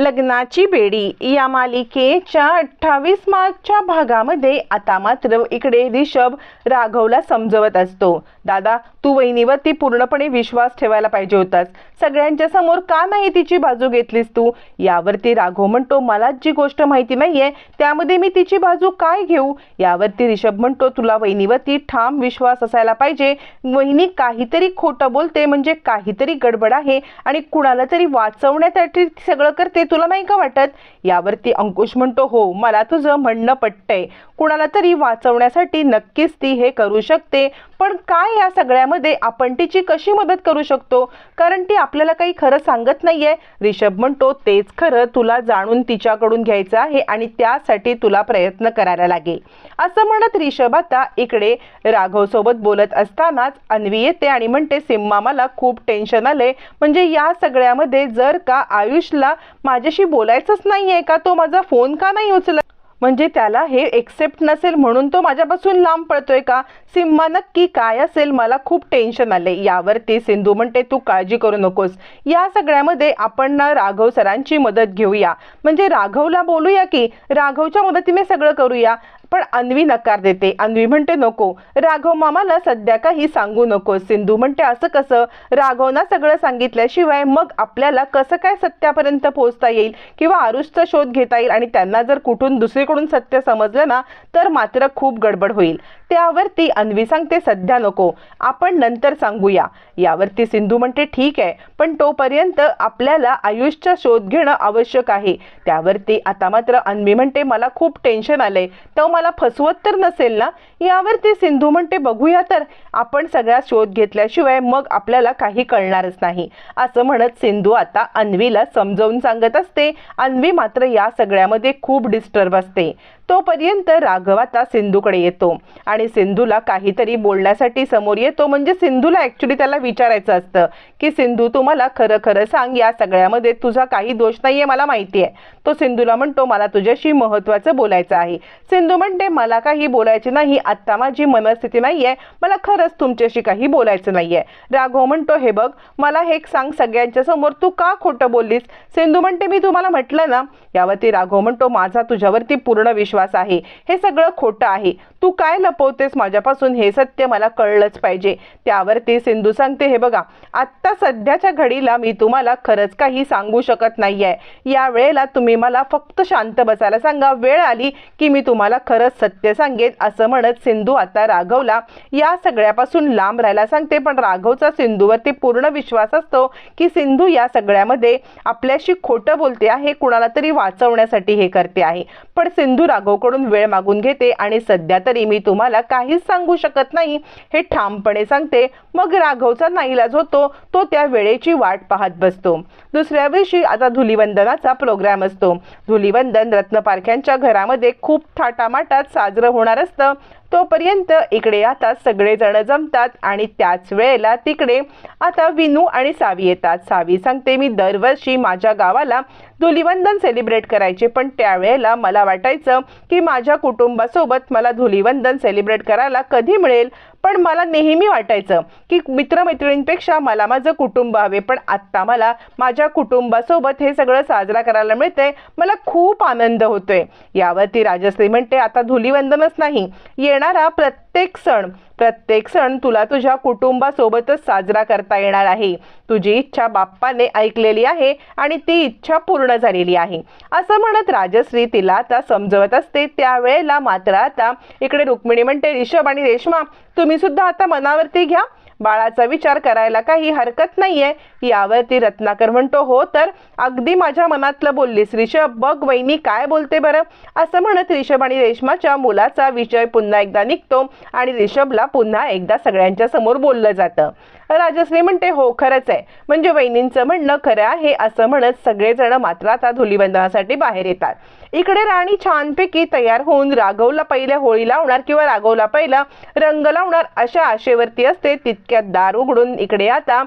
लग्नाची बेडी या मालिकेच्या अठ्ठावीस मार्चच्या भागामध्ये आता मात्र इकडे रिषभ राघवला समजवत असतो. दादा तू वहिनीवरती पूर्णपणे विश्वास ठेवायला पाहिजे होतास. सगळ्यांच्या समोर का नाही तिची बाजू घेतलीस तू? यावरती राघव म्हणतो मलाच जी गोष्ट माहिती नाहीये त्यामध्ये मी तिची बाजू काय घेऊ? यावरती रिषभ म्हणतो तुला वहिनीवरती ठाम विश्वास असायला पाहिजे. वहिनी काहीतरी खोटं बोलते म्हणजे काहीतरी गडबड आहे आणि कुणाला तरी वाचवण्यासाठी सगळं करते तुला नाही का वाटत? यावरती अंकुश म्हणतो हो मला तुझं म्हणणं पटतंय. कुणाला तरी वाचवण्यासाठी नक्कीच ती हे करू शकते. पण काय या सगळ्यामध्ये आपण तिची कशी मदत करू शकतो? कारण ती आपल्याला काही खरं सांगत नाही आहे रिषभ म्हणतो तेच खरं तुला जाणून तिच्याकडून घ्यायचं आहे आणि त्यासाठी तुला प्रयत्न करायला लागेल. असं म्हणत रिषभ आता इकडे राघवसोबत बोलत असतानाच अन्वी येते आणि म्हणते सिम्मा मला खूप टेन्शन आलंय. म्हणजे या सगळ्यामध्ये जर का आयुषला माझ्याशी बोलायचंच नाही आहे का? तो माझा फोन का नाही उचलत? म्हणजे त्याला हे एक्सेप्ट नसेल म्हणून तो माझ्यापासून लांब पळतोय का? सिम्मा नक्की काय असेल? मला खूप टेन्शन आले यावरती सिंधू म्हणते तू काळजी करू नकोस. या सगळ्यामध्ये आपण ना राघव सरांची मदत घेऊया. म्हणजे राघवला बोलूया की राघवच्या मदतीने सगळं करूया. पण अन्वी नकार देते. अन्वी म्हणते नको. राघव मामाला सध्या काही सांगू नको सिंधू म्हणते असं कसं? राघवना सगळं सांगितल्याशिवाय मग आपल्याला कसं काय सत्यापर्यंत पोहोचता येईल किंवा आरुषचा शोध घेता येईल आणि त्यांना जर कुठून दुसरीकडून सत्य समजलं ना तर मात्र खूप गडबड होईल. त्यावरती अन्वी सांगते सध्या नको. आपण नंतर सांगूया. यावरती सिंधू म्हणते ठीक आहे. पण तोपर्यंत आपल्याला आयुषचा शोध घेणं आवश्यक आहे. त्यावरती आता मात्र अन्वी म्हणते मला खूप टेन्शन आलंय. तर मला फसवत तर नसेल ना? यावरती सिंधू म्हणते बघूया तर. आपण सगळा शोध घेतल्याशिवाय मग आपल्याला काही कळणारच नाही. असं म्हणत सिंधू आता अन्वीला समजावून सांगत असते. अन्वी मात्र या सगळ्यामध्ये खूप डिस्टर्ब असते. तोपर्यंत राघव आता सिंधूकडे येतो. आणि सिंधूला काहीतरी बोलण्यासाठी समोर येतो. म्हणजे सिंधूला ॲक्च्युली त्याला विचारायचं असतं की सिंधू तुम्हाला खरं खरं सांग या सगळ्यामध्ये तुझा काही दोष नाही आहे मला माहिती आहे तो सिंधूला म्हणतो मला तुझ्याशी महत्त्वाचं बोलायचं आहे. सिंधू म्हणते मला काही बोलायचे नाही. आत्ता माझी मनस्थिती नाही आहे मला खरंच तुमच्याशी काही बोलायचं नाही आहे राघव म्हणतो हे बघ मला हे सांग सगळ्यांच्या समोर. तू का खोटं बोललीस? सिंधू म्हणते मी तुम्हाला म्हटलं ना. यावरती राघव म्हणतो माझा तुझ्यावरती पूर्ण विश्वास आहे. हे सगळं खोटं आहे. तू काय लपवतेस माझ्यापासून हे सत्य मला कळलंच पाहिजे. त्यावरती सिंधू सांगते हे बघा आत्ता सध्याच्या घडीला मी तुम्हाला खरंच काही सांगू शकत नाहीये. या वेळेला तुम्ही मला फक्त शांत बसायला सांगा. वेळ आली की मी तुम्हाला खरंच सत्य सांगेन असं म्हणत सिंधू आता राघवला या सगळ्यापासून लांब राहायला सांगते. पण राघवचा सिंधूवरती पूर्ण विश्वास असतो की सिंधू या सगळ्यामध्ये आपल्याशी खोटं बोलते आहे कुणाला तरी वाचवण्यासाठी हे करते आहे. पण सिंधू राघव राघवकडून वेळ मागून घेते आणि सध्या तरी मी तुम्हाला काहीच सांगू शकत नाही. हे ठामपणे सांगते. मग राघवचा नाईलाज होतो तो त्या वेळेची वाट पाहत बसतो. दुसऱ्या दिवशी आता धुलिवंदनाचा प्रोग्राम असतो. धुलिवंदन रत्नपारख्यांच्या घरामध्ये खूप थाटामाटात साजरं होणार असतं. तोपर्यंत इकडे आता सगळेजण जमतात आणि त्याच वेळेला तिकडे आता विनू आणि सावी येतात. सावी सांगते मी दरवर्षी माझ्या गावाला धुलिवंदन सेलिब्रेट करायचे पण त्यावेळेला मला वाटायचं की माझ्या कुटुंबासोबत मला धुलिवंदन सेलिब्रेट करायला कधी मिळेल? पण मला नेहमी वाटायचं की मित्रमैत्रिणींपेक्षा मला माझं कुटुंब हवे पण आत्ता मला माझ्या कुटुंबासोबत हे सगळं साजरा करायला मिळतंय मला खूप आनंद होतोय. यावरती राजश्री म्हणते आता धुलीवंदनच नाही. येणारा प्रत्येक सण प्रत्येक सण तुला तुझ्या कुटुंबासोबतच साजरा करता येणार आहे. तुझी इच्छा बाप्पाने ऐकलेली आहे आणि ती इच्छा पूर्ण झालेली आहे. असं म्हणत राजश्री तिला आता समजवत असते. त्यावेळेला मात्र आता इकडे रुक्मिणी म्हणते रिषभ आणि रेश्मा तुम्ही सुद्धा आता मनावरती घ्या. बाळाचा विचार करायला काही हरकत नाहीये. यावरती रत्नाकर म्हणतो हो तर अगदी माझ्या मनातलं बोललीस रिषभ. बघ वहिनी काय बोलते बरं? असं म्हणत रिषभ आणि रेशमाच्या मुलाचा विजय पुन्हा एकदा निघतो आणि रिषभला पुन्हा एकदा सगळ्यांच्या समोर बोललं जातं. राजश्री म्हणते हो खरंच आहे. म्हणजे वहिनींचं म्हणणं खरं आहे असं म्हणत सगळेजण मात्र आता धुलीबंधनासाठी बाहेर येतात. इकडे राणी छानपैकी तयार होऊन राघवला पहिल्या होळी लावणार किंवा राघवला पहिला रंग लावणार अशा आशेवरती असते तितक्यात दार उघडून इकडे आता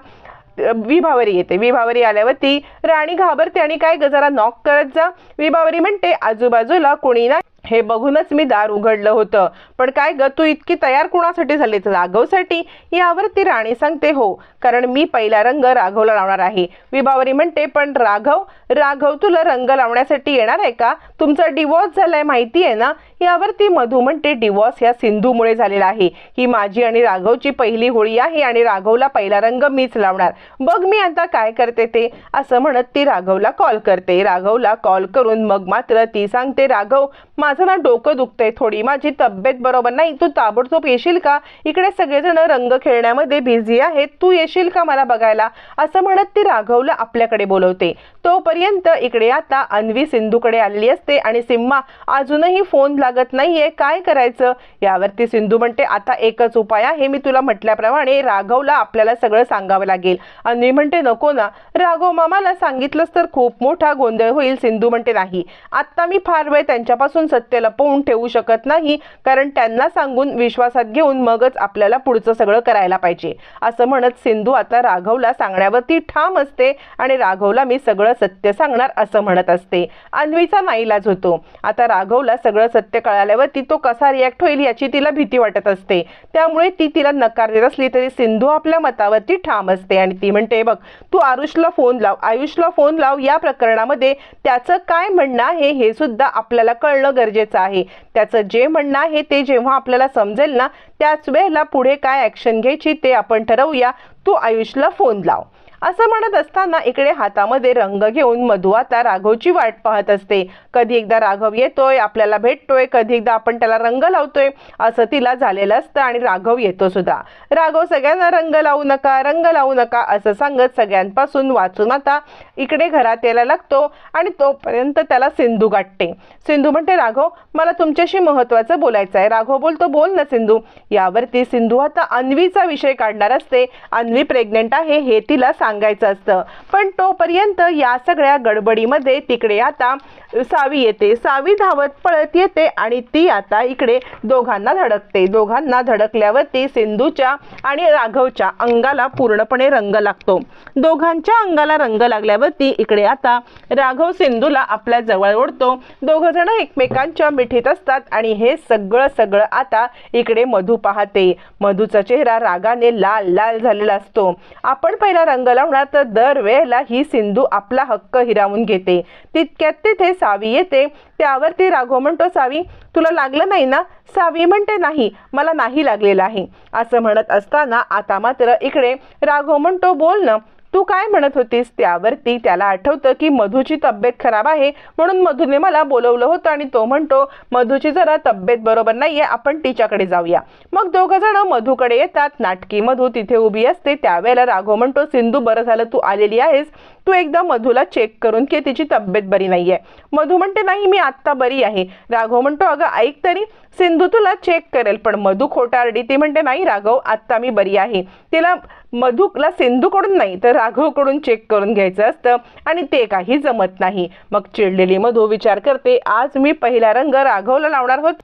विभावरी येते. विभावरी आल्यावरती राणी घाबरते आणि काय गजरा नॉक करत जा. विभावरी म्हणते आजूबाजूला कोणी ना हे बघूनच मी दार उघडलं होतं. पण काय ग तू इतकी तयार कुणासाठी झाली राघवसाठी? यावरती राणी सांगते हो कारण मी पहिला रंग राघवला लावणार आहे. विभावरी म्हणते पण राघव राघव तुला रंग लावण्यासाठी येणार आहे का? तुमचा डिवॉर्स झालाय माहिती आहे ना? यावरती मधू म्हणते डिवॉर्स ह्या सिंधूमुळे झालेला आहे. ही माझी आणि राघवची पहिली होळी आहे आणि राघवला पहिला रंग मीच लावणार. बघ मी आता काय करते ते. असं म्हणत ती राघवला कॉल करते. राघवला कॉल करून मग मात्र ती सांगते राघव माझं ना डोकं दुखतंय थोडी. माझी तब्येत बरोबर नाही. तू ताबडतोब येशील का? इकडे सगळेजण रंग खेळण्यामध्ये बिझी आहेत. तू येशील का मला बघायला? असं म्हणत ती राघवला आपल्याकडे बोलवते. तोपर्यंत इकडे आता अन्वी सिंधूकडे आलेली असते आणि सिम्मा अजूनही फोन लागत नाहीये काय करायचं? यावरती सिंधू म्हणते आता एकच उपाय आहे मी तुला म्हटल्याप्रमाणे राघवला आपल्याला सगळं सांगावं लागेल. अन्वी म्हणते नको ना. राघव मामाला सांगितलंच तर खूप मोठा गोंधळ होईल सिंधू म्हणते नाही. आत्ता मी फार वेळ त्यांच्यापासून सत्य लपवून ठेवू शकत नाही कारण त्यांना सांगून विश्वासात घेऊन मगच आपल्याला पुढचं सगळं करायला पाहिजे. असं म्हणत सिंधू आता राघवला सांगण्यावरती ठाम असते आणि राघवला मी सगळं सत्य सांगणार असं म्हणत असते. अन्वीचा नाईलाज होतो. आता राघवला सगळं सत्य कळाल्यावरती तो कसा रिॲक्ट होईल याची तिला भीती वाटत असते. त्यामुळे ती तिला नकार देत असली तरी सिंधू आपल्या मतावरती ठाम असते आणि ती म्हणते बघ तू आरुषला फोन लाव. आयुषला फोन लाव. या प्रकरणामध्ये त्याचं काय म्हणणं आहे हे सुद्धा आपल्याला कळणं गरजेचं आहे. त्याचं जे म्हणणं आहे ते जेव्हा आपल्याला समजेल ना त्याच वेळेला पुढे काय ॲक्शन घ्यायची ते आपण ठरवूया. तू आयुषला फोन लाव. असं म्हणत असताना इकडे हातामध्ये रंग घेऊन मधू आता राघवची वाट पाहत असते. कधी एकदा राघव येतोय आपल्याला भेटतोय. कधी एकदा आपण त्याला रंग लावतोय. असं तिला झालेलं असतं आणि राघव येतो सुद्धा. राघव सगळ्यांना रंग लावू नका रंग लावू नका असं सांगत सगळ्यांपासून वाचून आता इकडे घरात यायला लागतो आणि तोपर्यंत त्याला सिंधू गाठते. सिंधू म्हणते राघव मला तुमच्याशी महत्वाचं बोलायचं आहे. राघव बोलतो बोल ना सिंधू. यावरती सिंधू आता अन्वीचा विषय काढणार असते. अन्वी प्रेग्नेंट आहे हे तिला सांग सांगायचं असतं. पण तोपर्यंत या सगळ्या गडबडीमध्ये तिकडे आता सावी येते. सावी धावत पळत येते आणि ती आता इकडे दोघांना धडकते. दोघांना धडकल्यावरती सिंधूच्या आणि राघवच्या अंगाला पूर्णपणे रंग लागतो. दोघांच्या अंगाला रंग लागल्यावरती इकडे आता राघव सिंधूला आपल्या जवळ ओढतो. दोघ जण एकमेकांच्या मिठीत असतात आणि हे सगळं सगळं आता इकडे मधू पाहते. मधूचा चेहरा रागाने लाल लाल झालेला असतो. आपण पहिला रंग लावणार तर दरवेळेला ही सिंधू आपला हक्क हिरावून घेते. तितक्यात तिथे सावी येते. त्यावरती राघव म्हणतो सावी तुला लागलं नाही ना? सावी म्हणते नाही मला नाही लागलेलं आहे. असं म्हणत असताना आता मात्र इकडे राघव म्हणतो बोल ना तू काय म्हणत होतीस त्यावरती? त्याला आठवतं की मधूची तब्येत खराब आहे म्हणून मधूने मला बोलवलं होतं आणि तो म्हणतो मधूची जरा तब्येत बरोबर नाहीये आपण तिच्याकडे जाऊया. मग दोघं जण मधूकडे येतात. नाटकी मधू तिथे उभी असते. त्यावेळेला राघव म्हणतो सिंधू बरं झालं तू आलेली आहेस. तू एकदा मधूला चेक करून की तिची तब्येत बरी नाही आहे मधू म्हणते नाही मी आत्ता बरी आहे. राघव म्हणतो अगं ऐक तरी. सिंधू तुला चेक करेल पण मधू खोटारडी ती म्हणते नाही राघव आत्ता मी बरी आहे. तिला मधूला सिंधूकडून नाही तर राघवकडून चेक करून घ्यायचं असतं आणि ते काही जमत नाही. मग चिडलेली मधू विचार करते आज मी पहिला रंग राघवला लावणार होत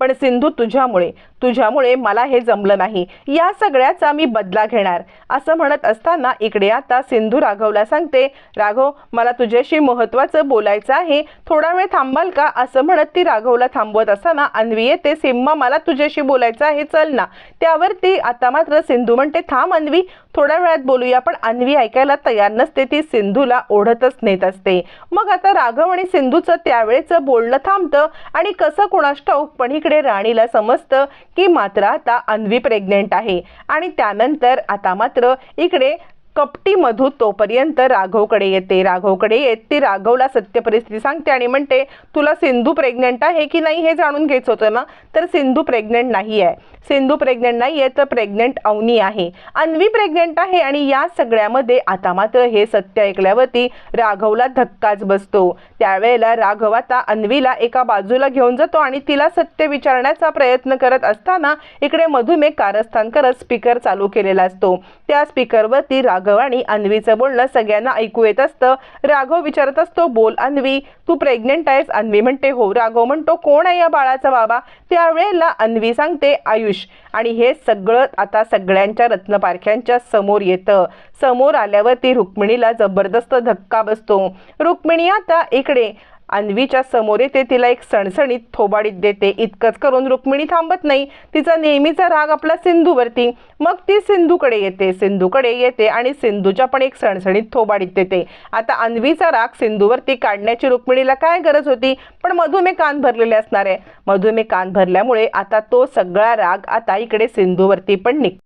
पण सिंधू तुझ्यामुळे तुझ्यामुळे मला हे जमलं नाही. या सगळ्याचा मी बदला घेणार. असं म्हणत असताना इकडे आता सिंधू राघवला सांगते राघव मला तुझ्याशी महत्त्वाचं बोलायचं आहे. थोडा वेळ थांबाल का? असं म्हणत ती राघवला थांबवत असताना अन्वी येते सिम्मा मला तुझ्याशी बोलायचं आहे चल ना. त्यावर ती आता मात्र सिंधू म्हणते थांब अन्वी थोड्या वेळात बोलूया पण अन्वी ऐकायला तयार नसते. ती सिंधूला ओढतच नेत असते. मग आता राघव आणि सिंधूचं त्यावेळेचं बोलणं थांबतं आणि कसं कुणास ठाऊक पण इकडे राणीला समजतं की मात्र आता अन्वी प्रेग्नेंट आहे. आणि त्यानंतर आता मात्र इकडे कपटी मधू तोपर्यंत राघवकडे येते. राघवकडे येत ती राघवला सत्य परिस्थिती सांगते आणि म्हणते तुला सिंधू प्रेग्नेंट आहे की नाही हे जाणून घ्यायचं होतं ना? तर सिंधू प्रेग्नेंट नाही आहे. सिंधू प्रेग्नेंट नाही आहे तर प्रेग्नेंट अवनी आहे. अन्वी प्रेग्नेंट आहे आणि या सगळ्यामध्ये आता मात्र हे सत्य ऐकल्यावरती राघवला धक्काच बसतो. त्यावेळेला राघव आता अन्वीला एका बाजूला घेऊन जातो आणि तिला सत्य विचारण्याचा प्रयत्न करत असताना इकडे मधुमेह कारस्थान करत स्पीकर चालू केलेला असतो. त्या स्पीकरवरती राघव आणि अन्वीचं बोलणं सगळ्यांना ऐकू येत असतं. राघव विचारत असतो बोल अन्वी तू प्रेग्नेंट आहेस. अन्वी म्हणते हो. राघव म्हणतो कोण आहे या बाळाचा बाबा? त्यावेळेला अन्वी सांगते आयुष. आणि हे सगळं आता सगळ्यांच्या रत्नपारख्यांच्या समोर येतं. समोर आल्यावर ती रुक्मिणीला जबरदस्त धक्का बसतो. रुक्मिणी आता इकडे अन्वीच्या समोर येते तिला एक सणसणीत थोबाडीत देते. इतकंच करून रुक्मिणी थांबत नाही. तिचा नेहमीचा राग आपला सिंधूवरती. मग ती सिंधूकडे येते. सिंधूकडे येते आणि सिंधूच्या पण एक सणसणीत थोबाडीत देते. आता अन्वीचा राग सिंधूवरती काढण्याची रुक्मिणीला काय गरज होती? पण मधुमे कान भरलेले असणार आहे. मधुमे कान भरल्यामुळे आता तो सगळा राग आता इकडे सिंधूवरती पण निघ